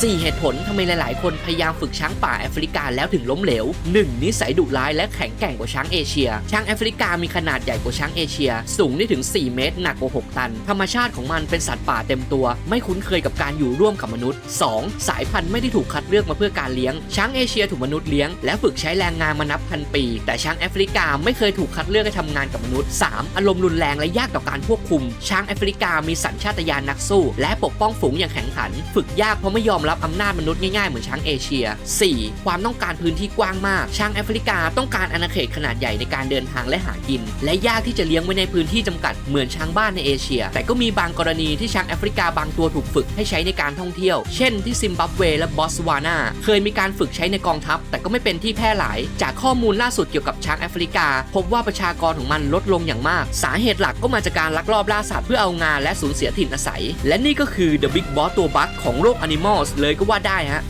4 เหตุผลทำไมหลาย ๆ คนพยายามฝึกช้างป่าแอฟริกาแล้วถึงล้มเหลว 1. นิสัยดุร้ายและแข็งแกร่งกว่าช้างเอเชีย ช้างแอฟริกามีขนาดใหญ่กว่าช้างเอเชีย สูงได้ถึง 4 เมตร หนักกว่า 6 ตัน ธรรมชาติของมันเป็นสัตว์ป่าเต็มตัว ไม่คุ้นเคยกับการอยู่ร่วมกับมนุษย์ 2. สายพันธุ์ไม่ได้ถูกคัดเลือกมาเพื่อการเลี้ยง ช้างเอเชียถูกมนุษย์เลี้ยงและฝึกใช้แรงงานมานับพันปี แต่ช้างแอฟริกาไม่เคยถูกคัดเลือกให้ทำงานกับมนุษย์ 3. อารมณ์รุนแรงและยากต่อการควบคุม ช้างแอฟริกามีสัญชาตญาณนักสู้ และปกป้องฝูงอย่างแข็งขัน ฝึกยากเพราะไม่ยอมรับอำนาจมนุษย์ง่ายๆเหมือนช้างเอเชีย 4. ความต้องการพื้นที่กว้างมาก ช้างแอฟริกาต้องการอาณาเขตขนาดใหญ่ในการเดินทางและหากิน และยากที่จะเลี้ยงไว้ในพื้นที่จำกัดเหมือนช้างบ้านในเอเชีย แต่ก็มีบางกรณีที่ช้างแอฟริกาบางตัวถูกฝึกให้ใช้ในการท่องเที่ยว เช่นที่ซิมบับเวและบอสวานาเคยมีการฝึกใช้ในกองทัพ แต่ก็ไม่เป็นที่แพร่หลาย จากข้อมูลล่าสุดเกี่ยวกับช้างแอฟริกา พบว่าประชากรของมันลดลงอย่างมาก สาเหตุหลักก็มาจากการลักลอบล่าสัตว์เพื่อเอางานและสูญเสียถิ่นอาศัย และนี่ก็คือ The Big Boss ตัวบัคของโลก Animals เลยก็ว่าได้ฮะ